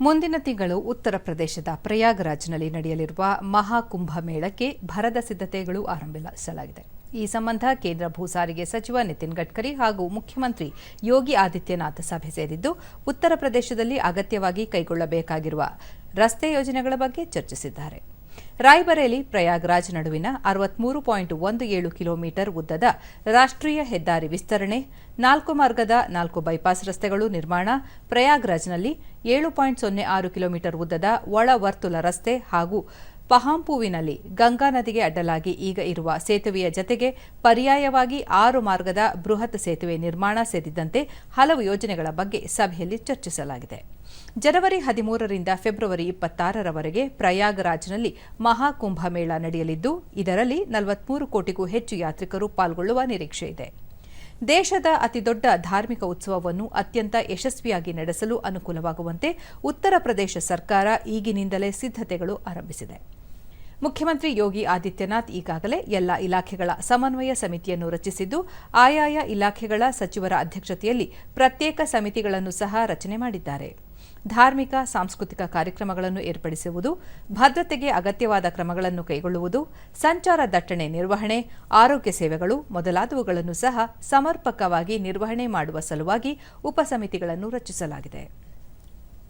ಮುಂದಿನ ತಿಂಗಳು ಉತ್ತರ ಪ್ರದೇಶದ ಪ್ರಯಾಗ್ರಾಜ್ನಲ್ಲಿ ನಡೆಯಲಿರುವ ಮಹಾಕುಂಭ ಮೇಳಕ್ಕೆ ಭರದ ಸಿದ್ಧತೆಗಳು ಆರಂಭಿಸಲಾಗಿದೆ. ಈ ಸಂಬಂಧ ಕೇಂದ್ರ ಭೂ ಸಾರಿಗೆ ಸಚಿವ ನಿತಿನ್ ಗಡ್ಕರಿ ಹಾಗೂ ಮುಖ್ಯಮಂತ್ರಿ ಯೋಗಿ ಆದಿತ್ಯನಾಥ್ ಸಭೆ ಸೇರಿದ್ದು, ಉತ್ತರ ಪ್ರದೇಶದಲ್ಲಿ ಅಗತ್ಯವಾಗಿ ಕೈಗೊಳ್ಳಬೇಕಾಗಿರುವ ರಸ್ತೆ ಯೋಜನೆಗಳ ಬಗ್ಗೆ ಚರ್ಚಿಸಿದ್ದಾರೆ. ರಾಯ್ಬರೇಲಿ ಪ್ರಯಾಗ್ರಾಜ್ ನಡುವಿನ ಅರವತ್ಮೂರು ಪಾಯಿಂಟ್ ಒಂದು ಏಳು ಕಿಲೋಮೀಟರ್ ಉದ್ದದ ರಾಷ್ಟ್ರೀಯ ಹೆದ್ದಾರಿ ವಿಸ್ತರಣೆ, ನಾಲ್ಕು ಮಾರ್ಗದ ನಾಲ್ಕು ಬೈಪಾಸ್ ರಸ್ತೆಗಳು ನಿರ್ಮಾಣ, ಪ್ರಯಾಗ್ರಾಜ್ನಲ್ಲಿ ಏಳು ಪಾಯಿಂಟ್ ಸೊನ್ನೆ ಆರು ಕಿಲೋಮೀಟರ್ ಉದ್ದದ ಒಳ ವರ್ತುಲ ರಸ್ತೆ ಹಾಗೂ ಪಹಾಂಪುವಿನಲ್ಲಿ ಗಂಗಾ ನದಿಗೆ ಅಡ್ಡಲಾಗಿ ಈಗ ಇರುವ ಸೇತುವೆಯ ಜತೆಗೆ ಪರ್ಯಾಯವಾಗಿ ಆರು ಮಾರ್ಗದ ಬೃಹತ್ ಸೇತುವೆ ನಿರ್ಮಾಣ ಸೇರಿದಂತೆ ಹಲವು ಯೋಜನೆಗಳ ಬಗ್ಗೆ ಸಭೆಯಲ್ಲಿ ಚರ್ಚಿಸಲಾಗಿದೆ. ಜನವರಿ ಹದಿಮೂರರಿಂದ ಫೆಬ್ರವರಿ ಇಪ್ಪತ್ತಾರರವರೆಗೆ ಪ್ರಯಾಗ್ರಾಜ್ನಲ್ಲಿ ಮಹಾಕುಂಭ ಮೇಳ ನಡೆಯಲಿದ್ದು, ಇದರಲ್ಲಿ ನಲವತ್ಮೂರು ಕೋಟಿಗೂ ಹೆಚ್ಚು ಯಾತ್ರಿಕರು ಪಾಲ್ಗೊಳ್ಳುವ ನಿರೀಕ್ಷೆ ಇದೆ. ದೇಶದ ಅತಿದೊಡ್ಡ ಧಾರ್ಮಿಕ ಉತ್ಸವವನ್ನು ಅತ್ಯಂತ ಯಶಸ್ವಿಯಾಗಿ ನಡೆಸಲು ಅನುಕೂಲವಾಗುವಂತೆ ಉತ್ತರ ಪ್ರದೇಶ ಸರ್ಕಾರ ಈಗಿನಿಂದಲೇ ಸಿದ್ಧತೆಗಳು ಆರಂಭಿಸಿದೆ. ಮುಖ್ಯಮಂತ್ರಿ ಯೋಗಿ ಆದಿತ್ಯನಾಥ್ ಈಗಾಗಲೇ ಎಲ್ಲ ಇಲಾಖೆಗಳ ಸಮನ್ವಯ ಸಮಿತಿಯನ್ನು ರಚಿಸಿದ್ದು, ಆಯಾಯ ಇಲಾಖೆಗಳ ಸಚಿವರ ಅಧ್ಯಕ್ಷತೆಯಲ್ಲಿ ಪ್ರತ್ಯೇಕ ಸಮಿತಿಗಳನ್ನು ಸಹ ರಚನೆ ಮಾಡಿದ್ದಾರೆ. ಧಾರ್ಮಿಕ, ಸಾಂಸ್ಕೃತಿಕ ಕಾರ್ಯಕ್ರಮಗಳನ್ನು ಏರ್ಪಡಿಸುವುದು, ಭದ್ರತೆಗೆ ಅಗತ್ಯವಾದ ಕ್ರಮಗಳನ್ನು ಕೈಗೊಳ್ಳುವುದು, ಸಂಚಾರ ದಟ್ಟಣೆ ನಿರ್ವಹಣೆ, ಆರೋಗ್ಯ ಸೇವೆಗಳು ಮೊದಲಾದವುಗಳನ್ನು ಸಹ ಸಮರ್ಪಕವಾಗಿ ನಿರ್ವಹಣೆ ಮಾಡುವ ಸಲುವಾಗಿ ಉಪಸಮಿತಿಗಳನ್ನು ರಚಿಸಲಾಗಿದೆ.